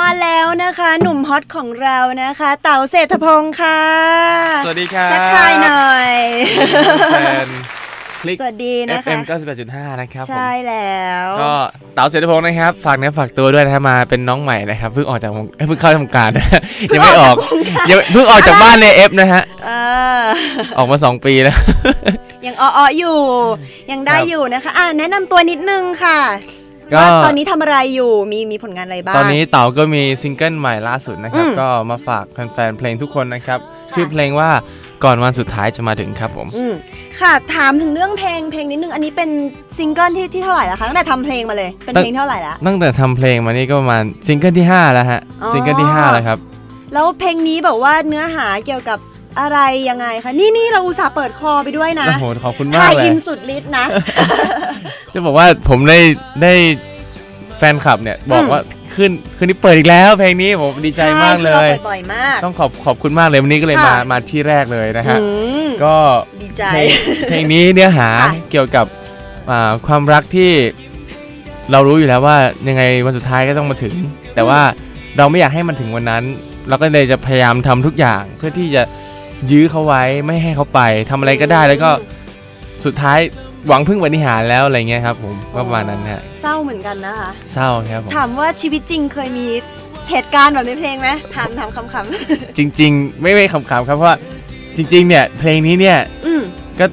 มาแล้วนะคะ หนุ่มฮอตของเรานะคะ เต๋าเศรษฐพงศ์ค่ะ สวัสดีครับทักทายหน่อยแฟนคลิกสวัสดีนะคะ FM 98.5 นะครับผมใช่แล้ว ก็เต๋าเศรษฐพงศ์นะครับ ฝากเนื้อฝากตัวด้วยนะครับมาเป็นน้องใหม่นะครับเพิ่งออกจากวงเอ้ยเพิ่งเข้าทำการนะยังไม่ออกยังเพิ่งออกจากบ้านในเอฟนะฮะเออออกมา 2 ปีแล้วยังอ้อๆอยู่ยังได้ครับอยู่นะคะ อะแนะนำตัวนิดนึงค่ะก็ ว่าตอนนี้ทำอะไรอยู่มีมีผลงานอะไรบ้าง ตอนนี้เต๋าก็มีซิงเกิลใหม่ล่าสุดนะครับอืมก็มาฝากแฟนๆเพลงทุกคนนะครับ ชื่อเพลงว่าก่อนวันสุดท้ายจะมาถึงครับผมอืมค่ะถามถึงเรื่องเพลงเพลงนิดนึงอันนี้เป็นซิงเกิลที่ที่เท่าไหร่ละคะตั้งแต่ทำเพลงมาเลยเป็นตั้งเพลงเท่าไหร่ละตั้งแต่ทำเพลงมานี่ก็ประมาณซิงเกิลที่ 5 แล้วฮะอ๋อซิงเกิลที่5แล้วครับแล้วเพลงนี้แบบว่าเนื้อหาเกี่ยวกับ อะไรยังไงคะนี่นี่เราอุตส่าห์เปิดคอไปด้วยนะโอ้โหขอบคุณมาถ่ากยเลอิยนสุดฤทธิ์นะ จะบอกว่าผมได้ได้แฟนคลับเนี่ยบอกอืมว่าขึ้นคืนนี้เปิดอีกแล้วเพลงนี้ผมดีใจมากเลใช่คือเราย เปิดบ่อยมาก ต้องขอบขอบคุณมากเลยวันนี้ก็เลยมาค่ะมาที่แรกเลยนะฮะ อืมก็ดีใจ เพลงเพลงนี้เนื้อหาค่ะ เกี่ยวกับอ่าความรักที่เรารู้อยู่แล้วว่ายังไงวันสุดท้ายก็ต้องมาถึง แต่ว่าเราไม่อยากให้มันถึงวันนั้น เราก็เลยจะพยายามทำทุกอย่างเพื่อที่จะ ยื้อเขาไว้ไม่ให้เขาไปทำอะไรก็ได้แล้วก็สุดท้ายหวังพึ่งปฏิหารย์แล้วอะไรเงี้ยครับผมก็ประมาณนั้นฮะเศร้าเหมือนกันนะคะเศร้าครับผมถามว่าชีวิตจริงเคยมีเหตุการณ์แบบในเพลงไหมถามถามคำๆจริง ๆ ไม่ไม่ขำๆครับเพราะว่าจริง ๆ เนี่ยเพลงนี้เนี่ยอืมก็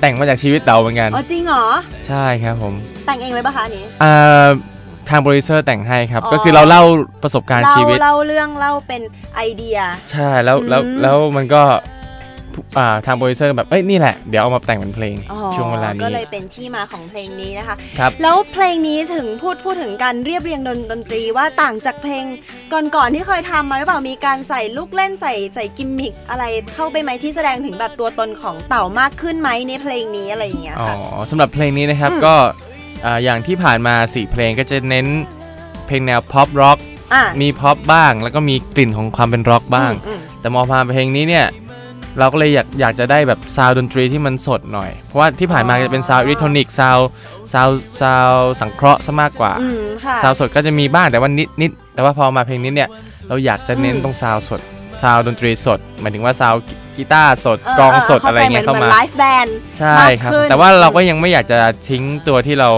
แต่งมาจากชีวิตเต๋าเหมือนกันอ๋อจริงเหรอใช่ครับผม แต่งเองเลยปะคะอันนี้อ่า ทางโปรดิวเซอร์แต่งให้ครับ อ๋อ ก็คือเราเล่าประสบการณ์เล่าชีวิต เล่าเรื่องเล่าเป็นไอเดีย ใช่แล้วแล้วอืม แล้วมันก็อ่าทางโปรดิวเซอร์แบบเอ้ยนี่แหละ เดี๋ยวเอามาแต่งเป็นเพลงอ๋อช่วงเวลาก็นี้เลยเป็นที่มาของเพลงนี้นะคะ ครับ แล้วเพลงนี้ถึงพูดพูดถึงการเรียบเรียงดนดนตรีว่าต่างจากเพลงก่อนๆที่เคยทำมาหรือเปล่ามีการใส่ลูกเล่นใส่ใส่กิมมิคอะไรเข้าไปไหมที่แสดงถึงแบบตัวตนของเต่ามากขึ้นไหมในเพลงนี้อะไรอย่างเงี้ยอ๋อค่ะ สำหรับเพลงนี้นะครับอืม ก็อ่า อย่างที่ผ่านมาสี่เพลงก็จะเน้นเพลงแนวพ็อปร็อกอะมีพ็อปบ้างแล้วก็มีกลิ่นของความเป็นร็อกบ้างอืมแต่มอพาเพลงนี้เนี่ยเราก็เลยอยากอยากจะได้แบบซาวดนตรีที่มันสดหน่อย เพราะว่าที่ผ่านมาจะเป็นซาวอิเล็กทรอนิกส์ซาวซาวซาวสังเคราะห์ซะมากกว่าอืมค่ะซาวสดก็จะมีบ้างแต่ว่านิดนิดแต่ว่าพอมาเพลงนี้เนี่ยเราอยากจะเน้นอืมตรงซาวสด ซาวดนตรีสด หมายถึงว่าซาวกีตาร์สดเกลองสดอะไรเงี้ยเข้ามาไลฟ์แบนด์ใช่ครับมากขึ้นแต่ว่าเราก็ยังไม่อยากจะทิ้งตัวที่เรา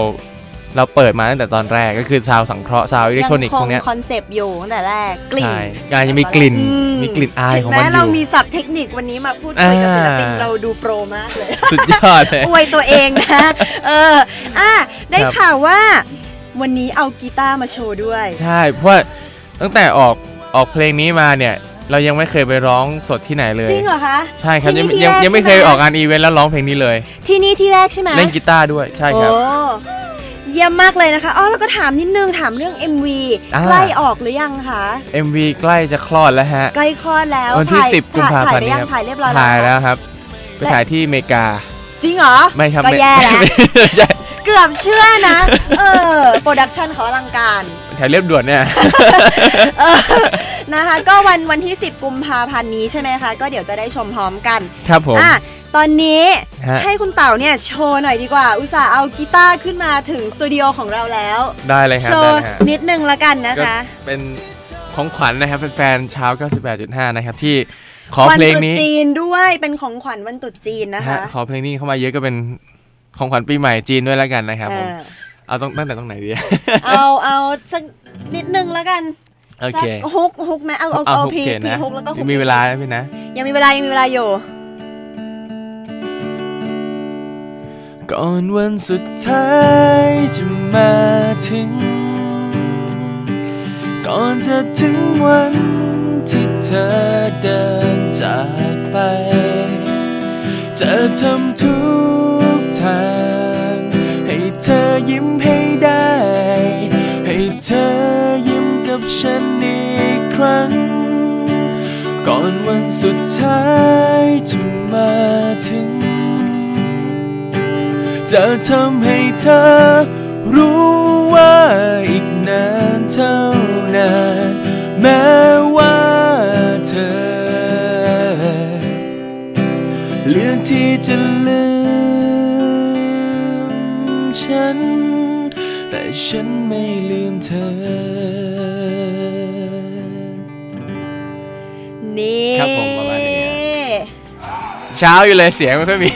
เราเปิดมาตั้งแต่ตอนแรกก็คือซาวสังเคราะห์ซาวอิเล็กทรอนิกส์พวกเนี้ยคอนเซปต์อยู่ตั้งแต่แรกกลิ่นใช่การจะมีกลิ่นอืมีกลิ่นอายของเห็มันไหอเรายู่มีศัพท์เทคนิควันนี้มาพูดคุยกับศิลปินอ่าเราดูโปรมากเลย สุดยอดเลยอวยตัวเองนะเอออะได้ครับข่าวว่า วันนี้เอากีตาร์มาโชว์ด้วย ใช่เพราะว่าตั้งแต่ออกออกเพลงนี้มาเนี่ย เรายังไม่เคยไปร้องสดที่ไหนเลยจริงเหรอคะใช่ครับที่ยังนี่ที่ยังแรกยังไม่ใช่ไหมเคยออกงานอีเวนต์แล้วร้องเพลงนี้เลย ที่นี่ที่แรกใช่ไหมเล่นกีตาร์ด้วยใช่ครับ โอ้เยี่ยมมากเลยนะคะอ๋อแล้วก็ถามนิดนึงถามเรื่อง MV อ่า ใกล้ออกหรือยังคะ MV ใกล้จะคลอดแล้วฮะ ใกล้คลอดแล้ววันที่ ถ่าย10 กุมภาพันธ์ถ่ายได้นี้ยังครับถ่ายเรียบร้อยถ่ายแล้แล้ววครับ ไปถ่ายที่อเมริกา จริงเหรอไม่ครับก็ไม่แย่แล้ว ไม่ใช่ เกือบเชื่อนะ เออ โปรดักชันเขาอลังการ ถ่ายเรียบด่วนเนี่ย เออนะคะ ก็วันวันที่ 10 กุมภาพันธ์นี้ใช่ไหมคะ ก็เดี๋ยวจะได้ชมพร้อมกันครับผม อะตอนนี้ฮะ ให้คุณเต่าเนี่ยโชว์หน่อยดีกว่า อุตส่าห์เอากีตาร์ขึ้นมาถึงสตูดิโอของเราแล้ว ได้เลยคโชรับได้ว์เลยฮะ นิดนึงละกันนะก็คะ เป็นของขวัญนะครับแฟนๆชาว 98.5 นะครับ ที่ขอวัเพลงตรุษนี้จีนด้วยเป็นของขวัญวันตรุษจีนนะฮะคะขอเพลงนี้เข้ามาเยอะก็เป็นของขวัญปีใหม่จีนด้วยแล้วกันนะครับเอผมอ เอาต้องตั้งแต่ตรงไหนดี เอาเอาสักนิดนึงละกันโอเคสักฮุกฮุกไหมเอาเอาเอาเอาฮุกพีเขียนพีนะฮุกแล้วก็ฮุกมีเวลาไหมพี่นะ ยังมีเวลายังมีเวลาอยู่ ก่อนวันสุดท้ายจะมาถึง ก่อนจะถึงวันที่เธอเดินจากไป จะทำทุกทางให้ เธอยิ้มให้ได้ ให้เธอยิ้มกับฉันอีกครั้ง ก่อนวันสุดท้ายจะมาถึง จะทำให้เธอรู้ว่าอีกนานเท่านานแม้ว่าเธอ เลือกที่จะ น แต่ฉันไม่ลืมเธอ นี่ครับผมประมาณนี้ เช้าอยู่เลยเสียงไม่ค่อยมี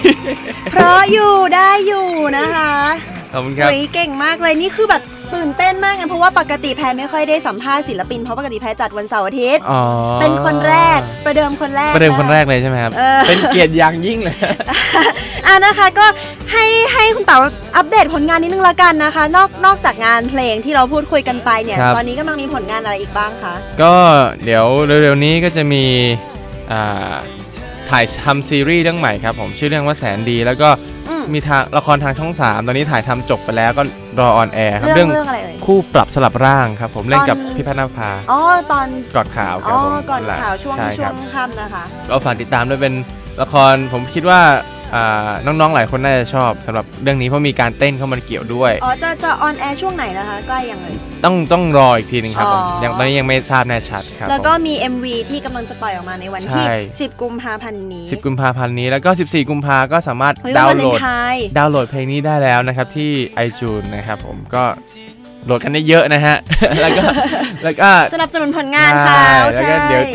เพราะอยู่ได้ ขอบคุณครับ เฮ้ยเก่งมากเลยนี่คือแบบตื่นเต้นมากไงเพราะว่าปกติแพรไม่ค่อยได้สัมภาษณ์ศิลปินเพราะปกติแพรจัดวันเสาร์อาทิตย์อ๋อเป็นคนแรกประเดิมคนแรกประเดิมะคนแรกเลยใช่ไหมครับ เออ เป็นเกียรติอย่างยิ่งเลย อะนะคะก็ให้ให้คุณเต๋าอัปเดตผลงานนิดนึงละกันนะคะ นอกนอกจากงานเพลงที่เราพูดคุยกันไปเนี่ย ครับ ตอนนี้กำลังมีผลงานอะไรอีกบ้างคะ ก็เดี๋ยวเร็วๆนี้ก็จะมีอ่าถ่ายทำซีรีส์เรื่องใหม่ครับผมชื่อเรื่องว่าแสนดี แล้วก็อื มมีทางละครทางช่อง 3 ตอนนี้ถ่ายทำจบไปแล้วก็รอออนแอร์ครับเรื่เรื่อองงเรื่องอะไรเอ่ยคู่ปรับสลับร่างครับ ผมเล่นกับตอนพี่พัฒนภาอ๋อตอนกอดข่าวคอ๋รัอบผมก่อนหลังข่าวช่วงใช่ช่ควรับงค่ำนะคะก็ฝากติดตามด้วยเป็นละครผมคิดว่าอ่า น้องๆหลายคนน่าจะชอบสำหรับเรื่องนี้เพราะมีการเต้นเข้ามาเกี่ยวด้วย อ๋อ จะจะออนแอร์ช่วงไหนนะคะใกล้ยังเลย ต้องต้องรออีกทีหนึงครับผมอ๋อ ยังตอนนี้ยังไม่ทราบแน่ชัดครับแล้วก็ผม มี MV ที่กำลังจะปล่อยออกมาในวันที่ ใช่ 10 กุมภาพันธ์นี้10 กุมภาพันธ์นี้แล้วก็ 14 กุมภาก็สามารถเฮ้ยดาววันน์เลโหลนด ไทน์ดาวน์โหลดเพลงนี้ได้แล้วนะครับที่ iTunes นะครับผมก็โหลดกันได้เยอะนะฮะ แล้วก็แล้วก็ สนับสนุนผลงานเขาใช่ใช่แล้วก็เดี๋ยว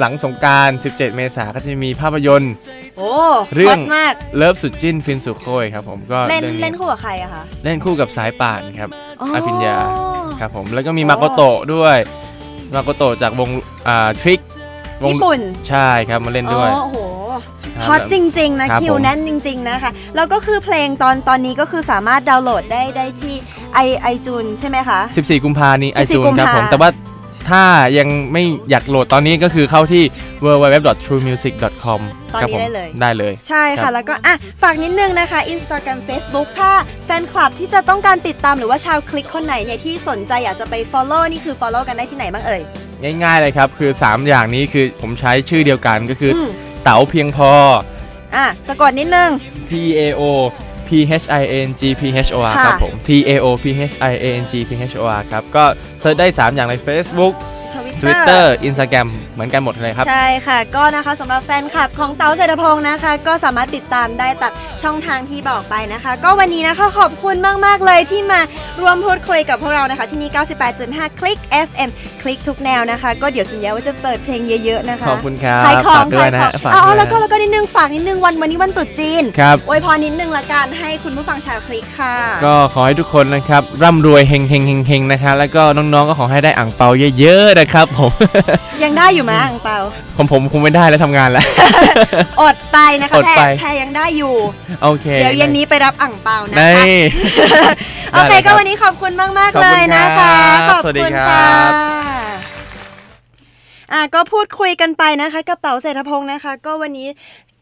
หลังสงกราร 17 เมษาก็จะมีภาพยนตร์ โอ้เรื่องฮอตมาก เลิฟสุดจิ้นฟินสุดโคยครับผมก็เล่นรื่องเล่นคู่กับใครอะคะเล่นคู่กับสายป่านครับอ๋ออภิญญาครับผมแล้วก็มีโอ้มาโกโตะด้วยมาโกโตะจากวงอ่าทริกวงญี่ปุ่นใช่ครับมาเล่นด้วย อ๋อโอ้โหครับฮอตจริง ๆ นะ ครับคิวผม แน่นจริง ๆ นะคะ แล้วก็คือเพลงตอนตอนนี้ก็คือสามารถดาวน์โหลดได้ได้ที่ไอไอจูนใช่ไหมคะ 14 กุมภานี้ไอ14จูนกุมครับภา ผม แต่ว่า ถ้ายังไม่อยากโหลดตอนนี้ก็คือเข้าที่ www.truemusic.com ตอนครับนี้ผมได้เลย ได้เลย ใช่ครัค่ะบแล้วก็อะฝากนิดนึงนะคะ Instagram Facebook ถ้าแฟนคลับที่จะต้องการติดตามหรือว่าชาวคลิกคนไหนเนี่ยที่สนใจอยากจะไป Follow นี่คือ Follow กันได้ที่ไหนบ้างเอ่ย ง่ายๆเลยครับ คือ 3 อย่างนี้คือผมใช้ชื่อเดียวกันก็คืออมเต๋าเพียงพอ อะสะกดนิดนึง T A O P H I N G P H O R ค่ะครับผม T A O P H I N G P H O R ครับ ก็เซิร์ชได้ 3 อย่างใน Facebook Twitter Instagram เหมือนกันหมดเลยครับ ใช่ค่ะ ก็นะคะสำหรับแฟนคลับของเต๋าเศรษฐพงศ์นะคะ ก็สามารถติดตามได้ตามช่องทางที่บอกไปนะคะ ก็วันนี้นะคะขอบคุณมาก ๆ เลยที่มาร่วมพูดคุยกับพวกเรานะคะ ที่นี่ 98.5 คลิก FM คลิกทุกแนวนะคะ ก็เดี๋ยวสัญญาว่าจะเปิดเพลงเยอะ ๆ นะคะ ขอบคุณครับขายของฝากด้วยขายนะของฝากอ๋อด้วยแล้วก็นะแล้วก็นิดนึงฝากนิดนึงวันวันนี้วันตรุษจีนครับอวยพรนิดนึงละกันให้คุณผู้ฟังชาวคลิกค่ะ ก็ขอให้ทุกคนนะครับร่ำรวยเฮงเฮงเฮงเฮงนะคะ แล้วก็น้องๆก็ขอให้ได้อ่างเปาเยอะๆนะครับผม ยังได้อยู่ไหมอ่างเปาผมผมคงไม่ได้แล้วทำงานแล้ว อดไปนะคะอดแพรไป แพรยังได้อยู่ โอเค เดี๋ยวเย็นนี้ไปรับอ่างเปานะในคะโอเคได้เลยคก็รับวันนี้ขอบคุณมากขๆอบเลคุณยนะคะคขรับอบสวัสดีคุณครับค่ะอะก็พูดคุยกันไปนะคะ กับเต๋าเศรษฐพงศ์นะคะ ก็วันนี้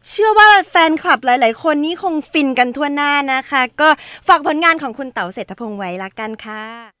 เชื่อว่าแฟนคลับหลาย ๆ คนนี่คงฟินกันทั่วหน้านะคะ ก็ฝากผลงานของคุณเต๋าเศรษฐพงศ์ไว้ละกันค่ะ